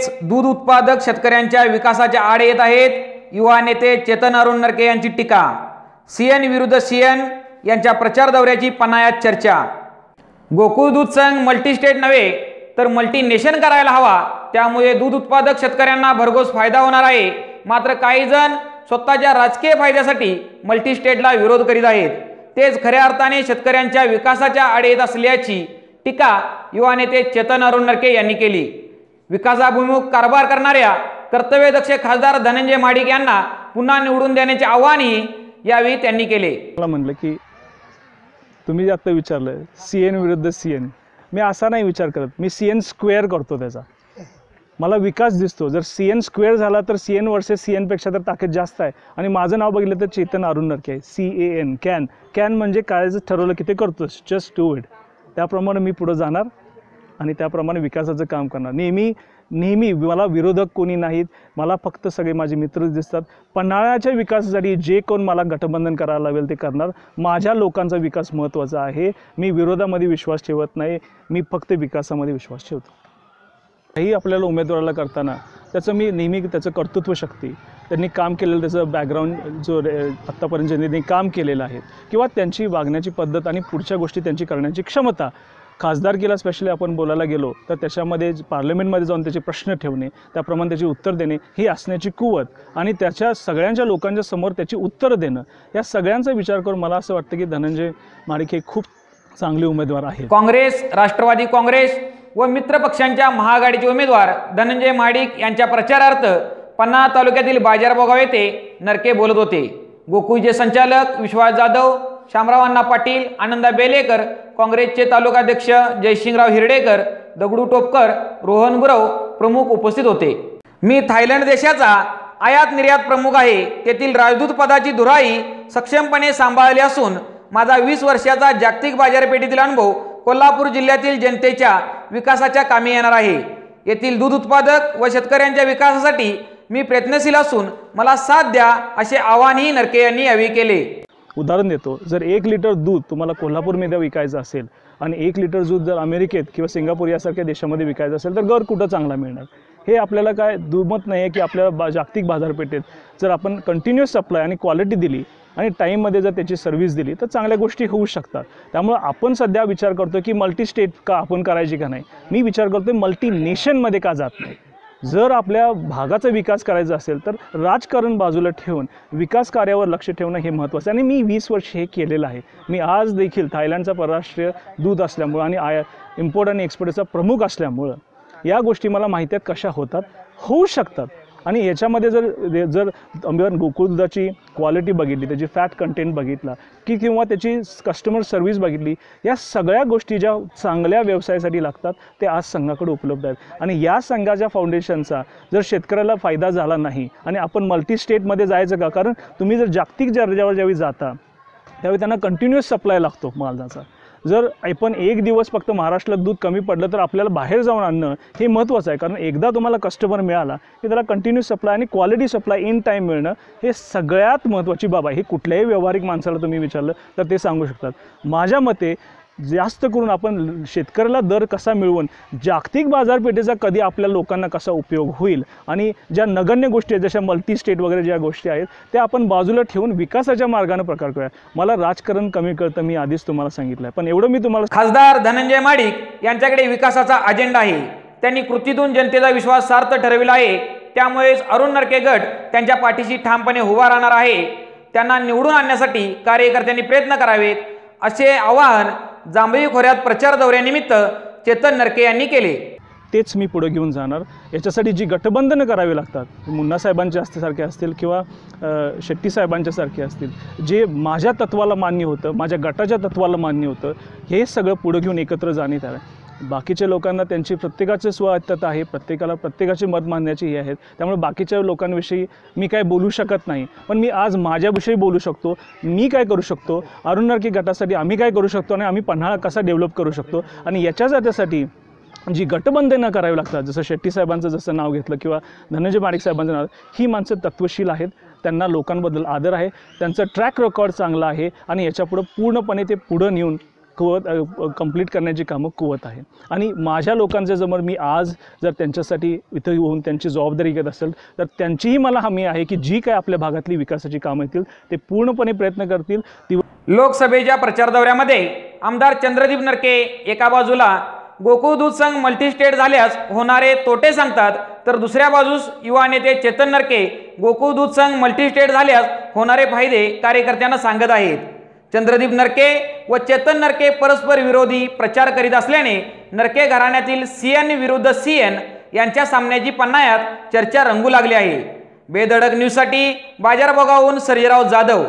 तेच दूध उत्पादक शेतकऱ्यांच्या विकासाच्या आड येत आहेत. युवा नेते चेतन अरुण नरके यांची टीका. सीएन विरुद्ध सीएन यांच्या प्रचार दौऱ्याची पनायात चर्चा. गोकुळ दूध संघ मल्टीस्टेट नव्हे तर मल्टी नेशन करायला हवा. त्यामुळे दूध उत्पादक शेतकऱ्यांना भरघोस फायदा होणार आहे. मात्र काही जण स्वतःच्या राजकीय फायद्यासाठी मल्टीस्टेटला विरोध करीत आहेत. तेच खऱ्या अर्थाने शेतकऱ्यांच्या विकासाच्या आड येत असल्याची टीका युवा नेते चेतन अरुण नरके यांनी केली. विकासाभिमुख कारभार करणाऱ्या कर्तव्यदक्ष खासदार धनंजय माडिक यांना पुन्हा निवडून देण्याचे आव्हानही यावेळी त्यांनी केले. मला म्हणलं की तुम्ही जे आत्ता विचारलं सी एन विरुद्ध सी एन मी असा नाही विचार करत. मी सी एन स्क्वेअर करतो त्याचा. मला विकास दिसतो. जर सी एन स्क्वेअर झाला तर सी एन वर्सेस सी एनपेक्षा तर ताकद जास्त आहे. आणि माझं नाव बघितलं तर चेतन अरुण नरके आहे. C A N can can म्हणजे काय? ठरवलं की ते करतोस. जस्ट टू इट त्याप्रमाणे मी पुढं जाणार. आणि त्याप्रमाणे विकासाचं काम करणार. नेहमी नेहमी मला विरोधक कोणी नाहीत मला फक्त सगळे माझे मित्रच दिसतात. पन्हाळ्याच्या विकासासाठी जे कोण मला गठबंधन करायला लावेल ते करणार. माझ्या लोकांचा विकास महत्त्वाचा आहे. मी विरोधामध्ये विश्वास ठेवत नाही. मी फक्त विकासामध्ये विश्वास ठेवतो. काही आपल्याला उमेदवाराला करताना त्याचं मी नेहमी त्याचं कर्तृत्व शक्ती त्यांनी काम केलेलं त्याचं बॅकग्राऊंड जो रे- आत्तापर्यंत ज्यांनी काम केलेलं आहे किंवा त्यांची वागण्याची पद्धत आणि पुढच्या गोष्टी त्यांची करण्याची क्षमता खासदारकीला स्पेशली आपण बोलायला गेलो तर त्याच्यामध्ये पार्लमेंटमध्ये जाऊन त्याचे प्रश्न ठेवणे त्याप्रमाणे त्याची उत्तर देणे ही असण्याची कुवत आणि त्याच्या सगळ्यांच्या लोकांच्या समोर त्याची उत्तरं देणं या सगळ्यांचा विचार करून मला असं वाटतं की धनंजय माडिक हे खूप चांगले उमेदवार आहेत. काँग्रेस राष्ट्रवादी काँग्रेस व मित्रपक्षांच्या महाआघाडीचे उमेदवार धनंजय माडिक यांच्या प्रचारार्थ पन्ना तालुक्यातील बाजारबोगाव येथे नरके बोलत होते. गोकुळचे संचालक विश्वास जाधव शामराव अण्णा पाटील आनंदा बेलेकर काँग्रेसचे तालुकाध्यक्ष जयसिंगराव हिरडेकर दगडू टोपकर रोहन गुरव प्रमुख उपस्थित होते. मी थायलंड देशाचा आयात निर्यात प्रमुख आहे. तेथील राजदूत पदाची धुराई सक्षमपणे सांभाळली असून माझा वीस वर्षाचा जागतिक बाजारपेठेतील अनुभव कोल्हापूर जिल्ह्यातील जनतेच्या विकासाच्या कामी येणार आहे. येथील दूध उत्पादक व शेतकऱ्यांच्या विकासासाठी मी प्रयत्नशील असून मला साथ द्या असे आवाहनही नरके यांनी यावेळी केले. उदाहरण देतो. जर एक लिटर दूध तुम्हाला कोल्हापूरमध्ये विकायचं असेल आणि एक लिटर दूध जर अमेरिकेत किंवा सिंगापूर यासारख्या देशामध्ये विकायचं असेल तर घर कुठं चांगला मिळणार? हे आपल्याला काय दुमत नाही आहे की आपल्याला बा जागतिक बाजारपेठेत जर आपण कंटिन्युअस सप्लाय आणि क्वालिटी दिली आणि टाईममध्ये जर त्याची सर्व्हिस दिली तर चांगल्या गोष्टी होऊ शकतात. त्यामुळं आपण सध्या विचार करतो की मल्टी स्टेट का आपण करायची का नाही? मी विचार करतो मल्टी नेशनमध्ये का जात नाही? जर आपल्या भागाचा विकास करायचा असेल तर राजकारण बाजूला ठेवून विकास कार्यावर लक्ष ठेवणं हे महत्त्वाचं आहे. आणि मी वीस वर्ष हे केलेलं आहे. मी आज देखील थायलंडचा परराष्ट्रीय दूध असल्यामुळं आणि आय इम्पोर्ट आणि एक्सपोर्टचा प्रमुख असल्यामुळं या गोष्टी मला माहिती आहेत कशा होतात. होऊ शकतात. आणि याच्यामध्ये जर जर आम्ही गोकुळ दुधाची क्वालिटी बघितली त्याची फॅट कंटेंट बघितला की किंवा त्याची कस्टमर सर्व्हिस बघितली या सगळ्या गोष्टी ज्या चांगल्या व्यवसायासाठी लागतात ते आज संघाकडे उपलब्ध आहेत. आणि या संघाच्या फाउंडेशनचा जर शेतकऱ्याला फायदा झाला नाही आणि आपण मल्टी स्टेटमध्ये जायचं का? कारण तुम्ही जर जागतिक दर्जावर ज्यावेळी जाता त्यावेळी त्यांना कंटिन्युअस सप्लाय लागतो मालाचा जर आपण एक दिवस फक्त महाराष्ट्रात दूध कमी पडलं तर आपल्याला बाहेर जाऊन आणणं हे महत्त्वाचं आहे. कारण एकदा तुम्हाला कस्टमर मिळाला की त्याला कंटिन्यू सप्लाय आणि क्वालिटी सप्लाय इन टाईम मिळणं हे सगळ्यात महत्त्वाची बाब आहे. हे कुठल्याही व्यावहारिक माणसाला तुम्ही विचारलं तर ते सांगू शकतात. माझ्या मते जास्त करून आपण शेतकऱ्याला दर कसा मिळवून जागतिक बाजारपेठेचा कधी आपल्या लोकांना कसा उपयोग होईल आणि ज्या नगण्य गोष्टी आहेत जशा मल्टी स्टेट वगैरे ज्या गोष्टी आहेत त्या आपण बाजूला ठेवून विकासाच्या मार्गाने प्रकार करूया मला राजकारण कमी कळतं मी आधीच तुम्हाला सांगितलं आहे पण एवढं मी तुम्हाला खासदार धनंजय माडिक यांच्याकडे विकासाचा अजेंडा आहे. त्यांनी कृतीतून जनतेचा विश्वास सार्थ ठरविला आहे. त्यामुळेच अरुण नरके गट त्यांच्या पाठीशी ठामपणे उभा राहणार आहे. त्यांना निवडून आणण्यासाठी कार्यकर्त्यांनी प्रयत्न करावेत. असे आवाहन जांभई खोऱ्यात प्रचार दौऱ्यानिमित्त चेतन नरके यांनी केले. तेच मी पुढे घेऊन जाणार. याच्यासाठी जी गटबंधनं करावी लागतात मुन्ना साहेबांच्या सारखे असतील किंवा शेट्टी साहेबांच्या सारखे असतील जे माझ्या तत्वाला मान्य होतं माझ्या गटाच्या तत्वाला मान्य होतं हे सगळं पुढं घेऊन एकत्र जाण्यात आलं बाकीच्या लोकांना त्यांची प्रत्येकाचे स्वायत्तता आहे प्रत्येकाला प्रत्येकाचे मत मानण्याची हे आहेत. त्यामुळे बाकीच्या लोकांविषयी मी काय बोलू शकत नाही. पण मी आज माझ्याविषयी बोलू शकतो. मी काय करू शकतो? अरुणार्की गटासाठी आम्ही काय करू शकतो? आणि आम्ही पन्हाळा कसा डेव्हलप करू शकतो? आणि याच्या जात्यासाठी जी गटबंधनं करावी लागतात जसं शेट्टी साहेबांचं जसं नाव घेतलं किंवा धनंजय माणिक साहेबांचं नाव ही माणसं तत्वशील आहेत. त्यांना लोकांबद्दल आदर आहे. त्यांचं ट्रॅक रेकॉर्ड चांगला आहे. आणि याच्यापुढं पूर्णपणे ते पुढं नेऊन कुवत कंप्लीट करण्याची कामं कुवत आहे. आणि माझ्या लोकांच्या जर मी आज जर त्यांच्यासाठी इथं येऊन त्यांची जबाबदारी घेत असेल तर त्यांचीही मला हमी आहे की जी काय आपल्या भागातली विकासाची कामं येतील ते पूर्णपणे प्रयत्न करतील. ती लोकसभेच्या प्रचार दौऱ्यामध्ये आमदार चंद्रदीप नरके एका बाजूला गोकुळ दूध संघ मल्टीस्टेट झाल्यास होणारे तोटे सांगतात तर दुसऱ्या बाजूस युवा नेते चेतन नरके गोकुळ दूध संघ मल्टीस्टेट झाल्यास होणारे फायदे कार्यकर्त्यांना सांगत आहेत. चंद्रदीप नरके व चेतन नरके परस्पर विरोधी प्रचार करीत असल्याने नरके घराण्यातील सी एन विरुद्ध सी एन यांच्या सामन्याची पन्हाळ्यात चर्चा रंगू लागली आहे. बेधडक न्यूजसाठी बाजारभोगाहून सर्जेराव जाधव.